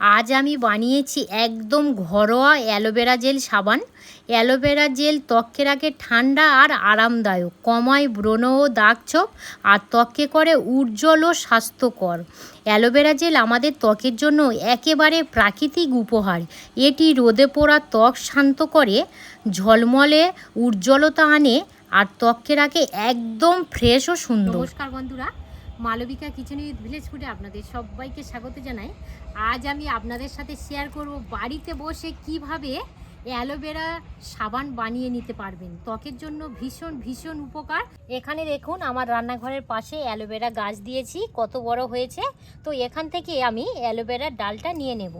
আজ আমি বানিয়েছি একদম ঘরোয়া অ্যালোভেরা জেল সাবান। অ্যালোভেরা জেল ত্বককে রাখে ঠান্ডা আর আরামদায়ক, কমায় ব্রণ ও দাগ ছোপ, আর ত্বককে করে উজ্জ্বল ও স্বাস্থ্যকর। অ্যালোভেরা জেল আমাদের ত্বকের জন্য একেবারে প্রাকৃতিক উপহার। এটি রোদে পোড়া ত্বক শান্ত করে, ঝলমলে, উজ্জ্বলতা আনে, আর ত্বককে রাখে একদম ফ্রেশ ও সুন্দর। নমস্কার বন্ধুরা। মালবিকা কিচেন উইথ ভিলেজ ফুডে আপনাদের সবাইকে স্বাগত জানাই। আজ আমি আপনাদের সাথে শেয়ার করব বাড়িতে বসে কীভাবে অ্যালোভেরা সাবান বানিয়ে নিতে পারবেন। ত্বকের জন্য ভীষণ ভীষণ উপকার। এখানে দেখুন আমার রান্নাঘরের পাশে অ্যালোভেরা গাছ দিয়েছি কত বড় হয়েছে। তো এখান থেকে আমি অ্যালোভেরার ডালটা নিয়ে নেব।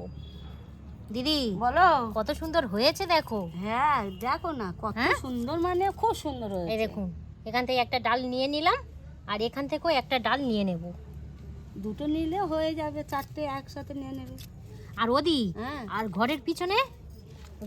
দিদি বলো। কত সুন্দর হয়েছে দেখো। হ্যাঁ দেখো না কত হ্যাঁ? সুন্দর মানে খুব সুন্দর এই হয়েছে। দেখুন এখান থেকে একটা ডাল নিয়ে নিলাম। আর এখান থেকেও একটা ডাল নিয়ে নেব। দুটো নিলে হয়ে যাবে চারটে একসাথে নিয়ে নেবে। আর ওদি হ্যাঁ। আর ঘরের পিছনে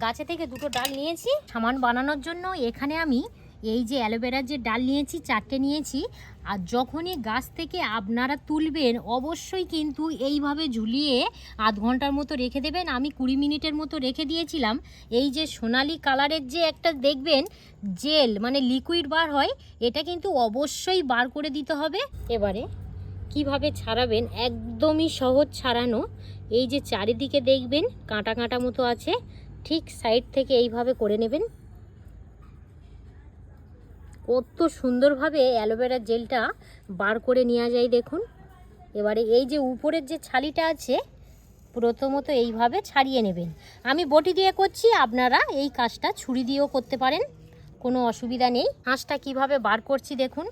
গাছে থেকে দুটো ডাল নিয়েছি। সামান বানানোর জন্য এখানে আমি এই যে অ্যালোভেরার যে ডাল নিয়েছি চারটে নিয়েছি আর যখনই গাছ থেকে আপনারা তুলবেন, অবশ্যই কিন্তু এইভাবে ঝুলিয়ে আধ ঘণ্টার মতো রেখে দেবেন। আমি কুড়ি মিনিটের মতো রেখে দিয়েছিলাম। এই যে সোনালি কালারের যে একটা দেখবেন, জেল মানে লিকুইড বার হয়, এটা কিন্তু অবশ্যই বার করে দিতে হবে। এবারে কীভাবে ছাড়াবেন? একদমই সহজ ছাড়ানো। এই যে চারিদিকে দেখবেন, কাঁটা কাঁটা মতো আছে। ঠিক সাইড থেকে এইভাবে করে নেবেন। কত সুন্দরভাবে অ্যালোভেরার জেলটা বার করে নেওয়া যায় দেখুন। এবারে এই যে উপরের যে ছালিটা আছে, প্রথমত এইভাবে ছাড়িয়ে নেবেন। আমি বটি দিয়ে করছি, আপনারা এই কাজটা ছুরি দিয়েও করতে পারেন, কোনো অসুবিধা নেই। হাঁসটা কীভাবে বার করছি দেখুন,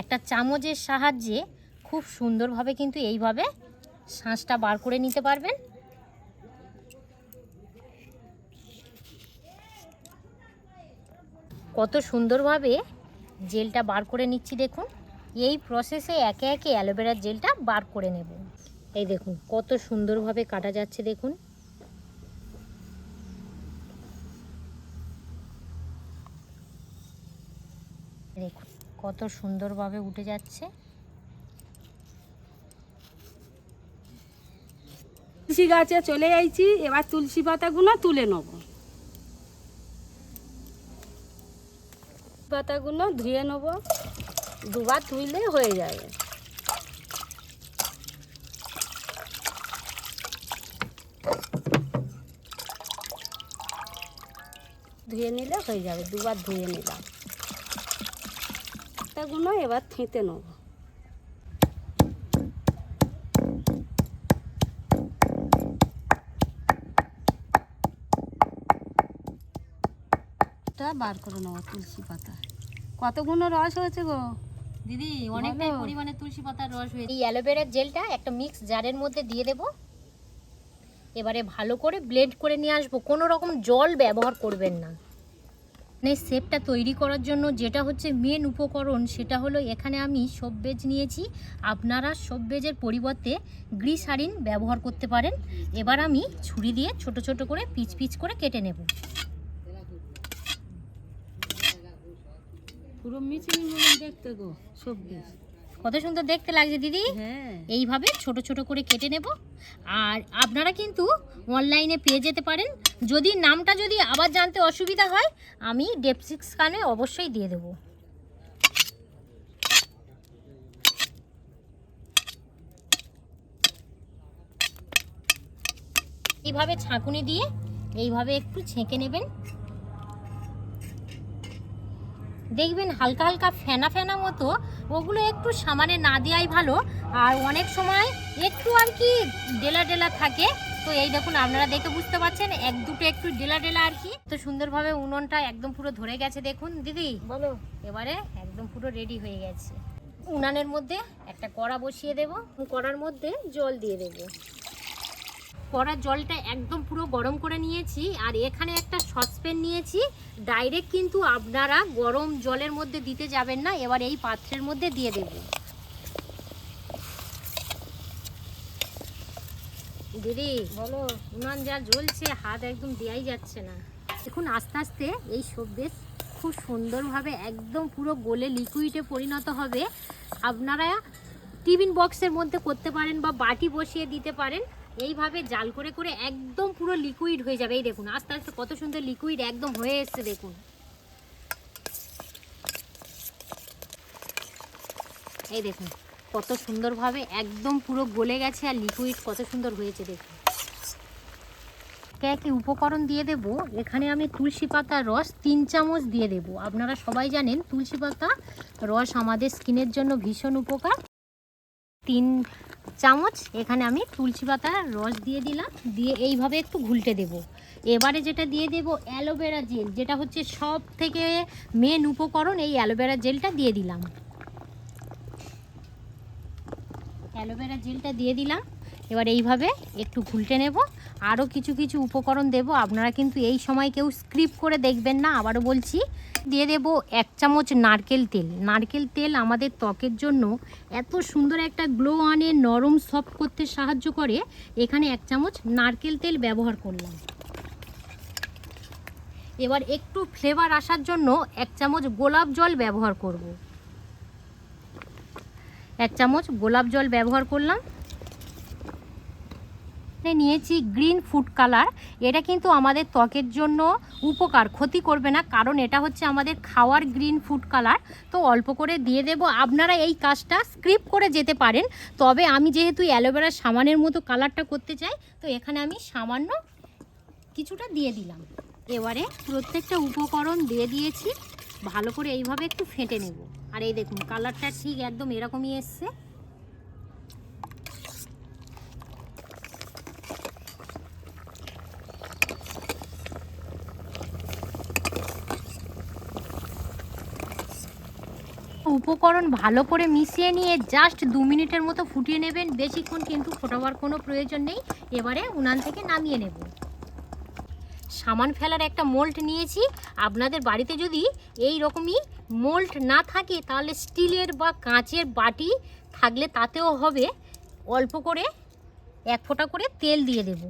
একটা চামচের সাহায্যে খুব সুন্দরভাবে কিন্তু এইভাবে শাঁসটা বার করে নিতে পারবেন। কত সুন্দরভাবে জেলটা বার করে নিচ্ছি দেখুন। এই প্রসেসে একে একে অ্যালোভেরার জেলটা বার করে নেব। এই দেখুন, কত সুন্দরভাবে কাটা যাচ্ছে দেখুন। দেখুন, কত সুন্দরভাবে উঠে যাচ্ছে। তুলসী গাছে চলে যাইছি, এবার তুলসী পাতাগুলো তুলে নেব। পাতাগুলো ধুয়ে নেব। দুবার ধুইলে হয়ে যাবে। ধুয়ে নিলে হয়ে যাবে, দুবার ধুয়ে নিলাম। পাতাগুলো এবার থেঁতে নেব। বার করে নেব তুলসী পাতা। কতগুলো রস হয়েছে গো? দিদি অনেকটাই পরিমাণে তুলসী পাতার রস হয়েছে। এই অ্যালোভেরার জেলটা একটা মিক্স জারের মধ্যে দিয়ে দেব। এবারে ভালো করে ব্লেন্ড করে নিয়ে আসব। কোনো রকম জল ব্যবহার করবেন না। মানে শেপটা তৈরি করার জন্য যেটা হচ্ছে মেন উপকরণ সেটা হলো এখানে আমি সববেজ নিয়েছি। আপনারা সববেজের পরিবর্তে গ্রিসারিন ব্যবহার করতে পারেন। এবার আমি ছুরি দিয়ে ছোট ছোট করে পিচ পিচ করে কেটে নেব। পুরো মিচিং দেখতে গো সবজি কত সুন্দর দেখতে লাগছে দিদি। হ্যাঁ। এইভাবে ছোট ছোট করে কেটে নেব। আর আপনারা কিন্তু অনলাইনে পেয়ে যেতে পারেন। যদি নামটা যদি আবার জানতে অসুবিধা হয় আমি ডেপসিক্সখানে অবশ্যই দিয়ে দেব। এইভাবে ছাঁকুনি দিয়ে এইভাবে একটু ছেঁকে নেবেন। দেখবেন হালকা হালকা ফেনা ফেনা মতো ওগুলো একটু সামানে না দেওয়াই ভালো। আর অনেক সময় একটু আর কি ডেলা ডেলা থাকে। তো এই দেখুন আপনারা দেখে বুঝতে পারছেন এক দুটো একটু ডেলা ডেলা আর কি। তো সুন্দরভাবে উনুনটা একদম পুরো ধরে গেছে দেখুন দিদি। বলো। এবারে একদম পুরো রেডি হয়ে গেছে। উনানের মধ্যে একটা কড়া বসিয়ে দেব। কড়ার মধ্যে জল দিয়ে দেব। কড়ার জলটা একদম পুরো গরম করে নিয়েছি আর এখানে একটা সসপ্যান নিয়েছি। ডাইরেক্ট কিন্তু আপনারা গরম জলের মধ্যে দিতে যাবেন না, এবার এই পাত্রের মধ্যে দিয়ে দেব। দিদি, বলো, উনান যা জ্বলছে, হাত একদম দেয়াই যাচ্ছে না। দেখুন, আস্তে আস্তে এই সবদেশ খুব সুন্দরভাবে একদম পুরো গোলে লিকুইডে পরিণত হবে। আপনারা টিফিন বক্সের মধ্যে করতে পারেন বা বাটি বসিয়ে দিতে পারেন। এইভাবে জাল করে করে একদম পুরো লিকুইড হয়ে যাবে। এই দেখুন, আস্তে আস্তে কত সুন্দর লিকুইড একদম হয়ে এসছে, দেখুন। এই দেখুন, কত সুন্দরভাবে একদম পুরো গলে গেছে আর লিকুইড কত সুন্দর হয়েছে, দেখুন। একে উপকরণ দিয়ে দেব। এখানে আমি তুলসী পাতার রস তিন চামচ দিয়ে দেব। আপনারা সবাই জানেন, তুলসী পাতা রস আমাদের স্কিনের জন্য ভীষণ উপকার। তিন চামচ, এখানে আমি তুলসী পাতার রস দিয়ে দিলাম, দিয়ে এইভাবে একটু ঘুলটে দেব। এবারে যেটা দিয়ে দেব, অ্যালোভেরা জেল, যেটা হচ্ছে সব থেকে মেন উপকরণ, এই অ্যালোভেরা জেলটা দিয়ে দিলাম। অ্যালোভেরা জেলটা দিয়ে দিলাম, এবার এইভাবে একটু ঘুলটে নেব। আরও কিছু কিছু উপকরণ দেব। আপনারা কিন্তু এই সময় কেউ স্ক্রিপ করে দেখবেন না। আবারও বলছি, দিয়ে দেব এক চামচ নারকেল তেল। নারকেল তেল আমাদের ত্বকের জন্য এত সুন্দর একটা গ্লো আনে নরম সফট করতে সাহায্য করে। এখানে এক চামচ নারকেল তেল ব্যবহার করলাম। এবার একটু ফ্লেভার আসার জন্য এক চামচ গোলাপ জল ব্যবহার করব। এক চামচ গোলাপ জল ব্যবহার করলাম। এখানে নিয়েছি গ্রিন ফুড কালার। এটা কিন্তু আমাদের ত্বকের জন্য উপকার, ক্ষতি করবে না, কারণ এটা হচ্ছে আমাদের খাওয়ার গ্রিন ফুড কালার। তো অল্প করে দিয়ে দেব। আপনারা এই কাজটা স্ক্রিপ করে যেতে পারেন। তবে আমি যেহেতু অ্যালোভেরার সামানের মতো কালারটা করতে চাই, তো এখানে আমি সামান্য কিছুটা দিয়ে দিলাম। এবারে প্রত্যেকটা উপকরণ দিয়ে দিয়েছি। ভালো করে এইভাবে একটু ফেটে নেব। আর এই দেখুন, কালারটা ঠিক একদম এরকমই এসছে। উপকরণ ভালো করে মিশিয়ে নিয়ে জাস্ট দু মিনিটের মতো ফুটিয়ে নেবেন। বেশিক্ষণ কিন্তু ফোটাবার কোনো প্রয়োজন নেই। এবারে উনান থেকে নামিয়ে নেব। সামান ফেলার একটা মোল্ট নিয়েছি। আপনাদের বাড়িতে যদি এই রকমই মোল্ট না থাকে, তাহলে স্টিলের বা কাঁচের বাটি থাকলে তাতেও হবে। অল্প করে এক ফোঁটা করে তেল দিয়ে দেব।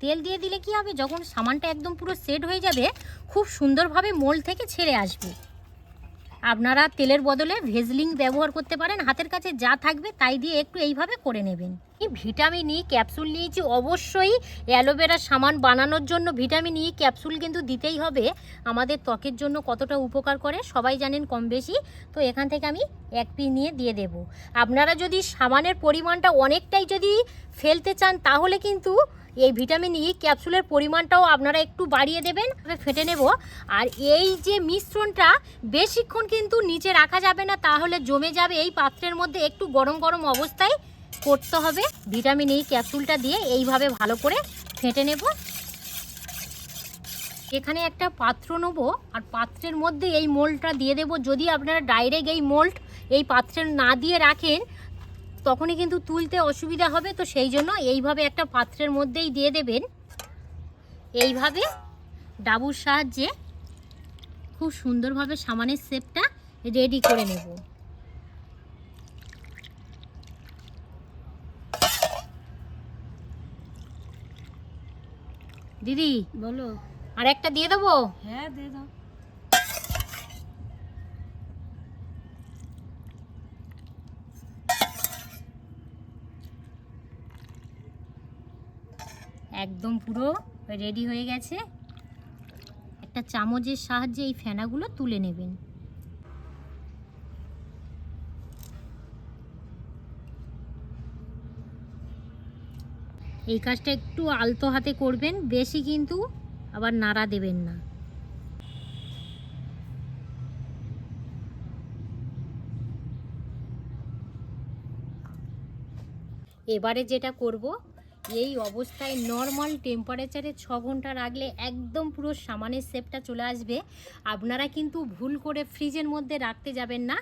তেল দিয়ে দিলে কি হবে? যখন সামানটা একদম পুরো সেট হয়ে যাবে, খুব সুন্দরভাবে মোল্ড থেকে ছেড়ে আসবে। আপনারা তেলের বদলে ভেজলিং ব্যবহার করতে পারেন। হাতের কাছে যা থাকবে তাই দিয়ে একটু এইভাবে করে নেবেন। ভিটামিন ই, ক্যাপসুল নিয়েছি অবশ্যই অ্যালোভেরা সামান বানানোর জন্য ভিটামিন ই, ক্যাপসুল কিন্তু দিতেই হবে। আমাদের ত্বকের জন্য কতটা উপকার করে সবাই জানেন কম বেশি। তো এখান থেকে আমি এক পি নিয়ে দিয়ে দেব। আপনারা যদি সামানের পরিমাণটা অনেকটাই যদি ফেলতে চান, তাহলে কিন্তু এই ভিটামিন ই, ক্যাপসুলের পরিমাণটাও আপনারা একটু বাড়িয়ে দেবেন ফেটে নেব। আর এই যে মিশ্রণটা বেশিক্ষণ কিন্তু নিচে রাখা যাবে না, তাহলে জমে যাবে এই পাত্রের মধ্যে একটু গরম গরম অবস্থায় করতে হবে। ভিটামিন এই ক্যাপসুলটা দিয়ে এইভাবে ভালো করে ফেটে নেব। এখানে একটা পাত্র নেব আর পাত্রের মধ্যে এই মোল্ডটা দিয়ে দেব। যদি আপনারা ডাইরেক্ট এই মোল্ড এই পাত্রে না দিয়ে রাখেন, তখনই কিন্তু তুলতে অসুবিধা হবে। তো সেই জন্য এইভাবে একটা পাত্রের মধ্যেই দিয়ে দেবেন। এইভাবে ডাবুর সাহায্যে খুব সুন্দরভাবে সামানের শেপটা রেডি করে নেব। দিদি বলো। আর একটা দিয়ে দেবো? হ্যাঁ দিয়ে দাও। একদম পুরো রেডি হয়ে গেছে। একটা চামচের সাহায্যে এই ফেনাগুলো তুলে নেবেন। এই কাজটা একটু আলতো হাতে করবেন, বেশি কিন্তু আবার নাড়া দেবেন না। এবারে যেটা করব, এই অবস্থায় নর্মাল টেম্পারেচারে ছ ঘণ্টা রাখলে একদম পুরো সামানের শেপটা চলে আসবে। আপনারা কিন্তু ভুল করে ফ্রিজের মধ্যে রাখতে যাবেন না।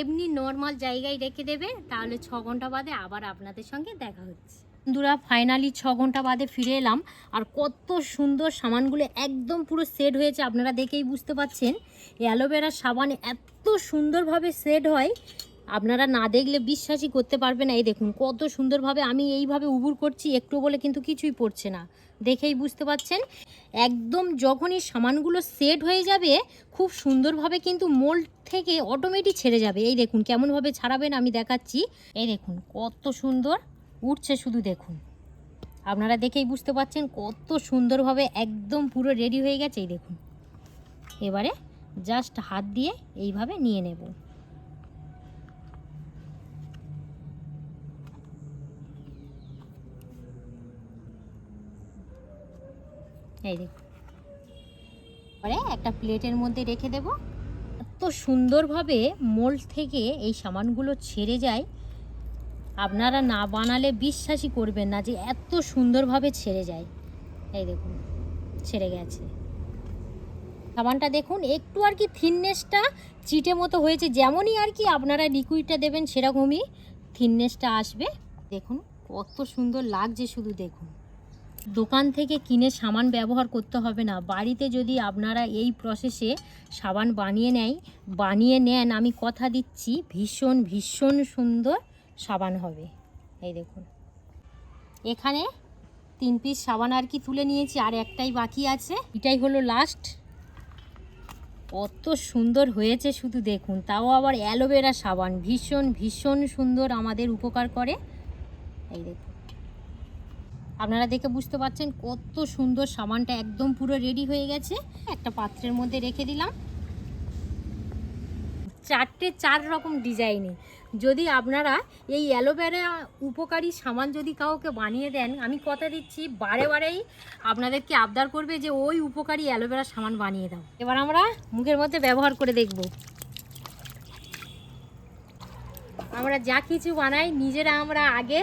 এমনি নর্মাল জায়গায় রেখে দেবেন, তাহলে ছ ঘণ্টা বাদে আবার আপনাদের সঙ্গে দেখা হচ্ছে। বন্ধুরা ফাইনালি ছ ঘণ্টা বাদে ফিরে এলাম। আর কত সুন্দর সামানগুলো একদম পুরো সেট হয়েছে, আপনারা দেখেই বুঝতে পাচ্ছেন। অ্যালোভেরা সাবান এত সুন্দরভাবে সেট হয়, আপনারা না দেখলে বিশ্বাসই করতে পারবে না। এই দেখুন, কত সুন্দরভাবে আমি এইভাবে উবুর করছি, একটু বলে কিন্তু কিছুই পড়ছে না। দেখেই বুঝতে পাচ্ছেন? একদম যখনই সামানগুলো সেট হয়ে যাবে, খুব সুন্দরভাবে কিন্তু মোল্ড থেকে অটোমেটিক ছেড়ে যাবে। এই দেখুন, কেমনভাবে ছাড়াবেন আমি দেখাচ্ছি। এই দেখুন, কত সুন্দর। উঠছে শুধু দেখুন। আপনারা দেখেই বুঝতে পারছেন কত সুন্দরভাবে একদম পুরো রেডি হয়ে গেছে, এই দেখুন। এবারে জাস্ট হাত দিয়ে এইভাবে নিয়ে নেব। এই দেখুন। একটা প্লেটের মধ্যে রেখে দেব। এত সুন্দরভাবে মোল্ড থেকে এই সামানগুলো ছেড়ে যায়। আপনারা না বানালে বিশ্বাসই করবেন না যে এত সুন্দরভাবে ছেড়ে যায়। এই দেখুন, ছেড়ে গেছে। সাবানটা দেখুন, একটু আর কি থিননেসটা চিটে মতো হয়েছে, যেমনই আর কি আপনারা লিকুইডটা দেবেন সেরকমই থিননেসটা আসবে। দেখুন, কত সুন্দর লাগছে শুধু দেখুন। দোকান থেকে কিনে সাবান ব্যবহার করতে হবে না। বাড়িতে যদি আপনারা এই প্রসেসে সাবান বানিয়ে নেয়, বানিয়ে নেন, আমি কথা দিচ্ছি, ভীষণ ভীষণ সুন্দর সাবান হবে। এই দেখুন। এখানে তিন পিস সাবান আর কি তুলে নিয়েছি, আর একটাই বাকি আছে। এটাই হলো লাস্ট কত সুন্দর হয়েছে শুধু দেখুন, তাও আবার অ্যালোভেরা সাবান। ভীষণ ভীষণ সুন্দর আমাদের উপকার করে। এই দেখুন। আপনারা দেখে বুঝতে পারছেন কত সুন্দর সাবানটা একদম পুরো রেডি হয়ে গেছে। একটা পাত্রের মধ্যে রেখে দিলাম। চারটে চার রকম ডিজাইনে যদি আপনারা এই অ্যালোভেরা উপকারী সামান যদি কাউকে বানিয়ে দেন আমি কথা দিচ্ছি বারে বারেই আপনাদেরকে আবদার করবে যে ওই উপকারী অ্যালোভেরা সামান বানিয়ে দাও। এবার আমরা মুখের মধ্যে ব্যবহার করে দেখব। আমরা যা কিছু বানাই নিজেরা আমরা আগে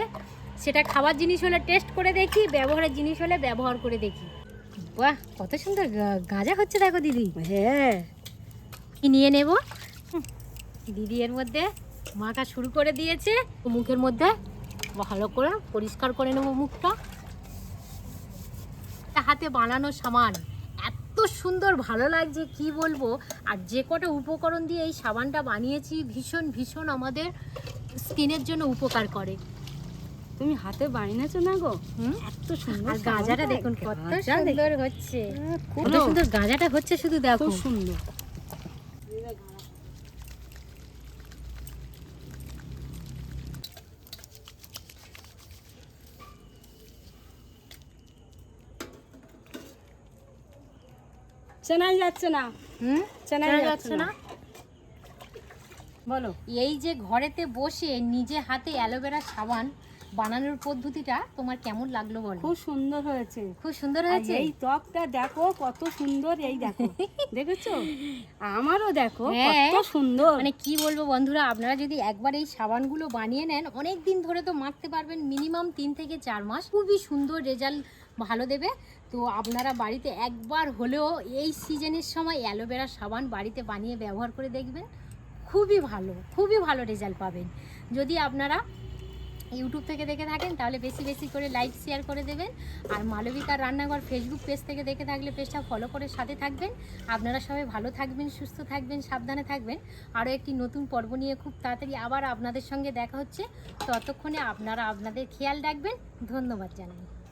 সেটা খাবার জিনিস হলে টেস্ট করে দেখি ব্যবহারের জিনিস হলে ব্যবহার করে দেখি। বাহ কত সুন্দর গাঁজা হচ্ছে দেখো দিদি। হ্যাঁ। কি নিয়ে নেব? দিদি এর মধ্যে মাখা শুরু করে দিয়েছে। মুখের মধ্যে ভালো করে পরিষ্কার করে নেব মুখটা। হাতে বানানো সামান এত সুন্দর ভালো লাগছে কি বলব? আর যে কটা উপকরণ দিয়ে এই সাবানটা বানিয়েছি ভীষণ ভীষণ আমাদের স্কিনের জন্য উপকার করে। তুমি হাতে বানিয়েছো না গো? এত সুন্দর আর গাঁজাটা দেখুন কত সুন্দর হচ্ছে। খুব কত সুন্দর। গাঁজাটা হচ্ছে শুধু দেখো সুন্দর। চেনাই যাচ্ছে না। হুম? চেনা চেনা যাচ্ছে না। বলো। এই যে ঘরেতে বসে নিজে হাতে অ্যালোভেরা সাবান বানানোর পদ্ধতিটা তোমার কেমন লাগল বলো? খুব সুন্দর হয়েছে। খুব সুন্দর হয়েছে? এই ত্বকটা দেখো কত সুন্দর এই দেখো। দেখেছ? আমারও দেখো হ্যাঁ। কত সুন্দর। মানে কি বলব বন্ধুরা আপনারা যদি একবার এই সাবানগুলো বানিয়ে নেন অনেক দিন ধরে তো মাখতে পারবেন মিনিমাম তিন থেকে চার মাস। খুবই সুন্দর রেজাল্ট ভালো দেবে। তো আপনারা বাড়িতে একবার হলেও এই সিজনের সময় অ্যালোভেরা সাবান বাড়িতে বানিয়ে ব্যবহার করে দেখবেন। খুবই ভালো খুবই ভালো রেজাল্ট পাবেন। যদি আপনারা ইউটিউব থেকে দেখে থাকেন, তাহলে বেশি বেশি করে লাইক, শেয়ার করে দেবেন। আর মালবিকার রান্নাঘর ফেসবুক পেজ থেকে দেখে থাকলে পেজটা ফলো করে সাথে থাকবেন। আপনারা সবাই ভালো থাকবেন, সুস্থ থাকবেন, সাবধানে থাকবেন। আরও একটি নতুন পর্ব নিয়ে খুব তাড়াতাড়ি আবার আপনাদের সঙ্গে দেখা হচ্ছে। ততক্ষণে আপনারা আপনাদের খেয়াল রাখবেন। ধন্যবাদ জানাই।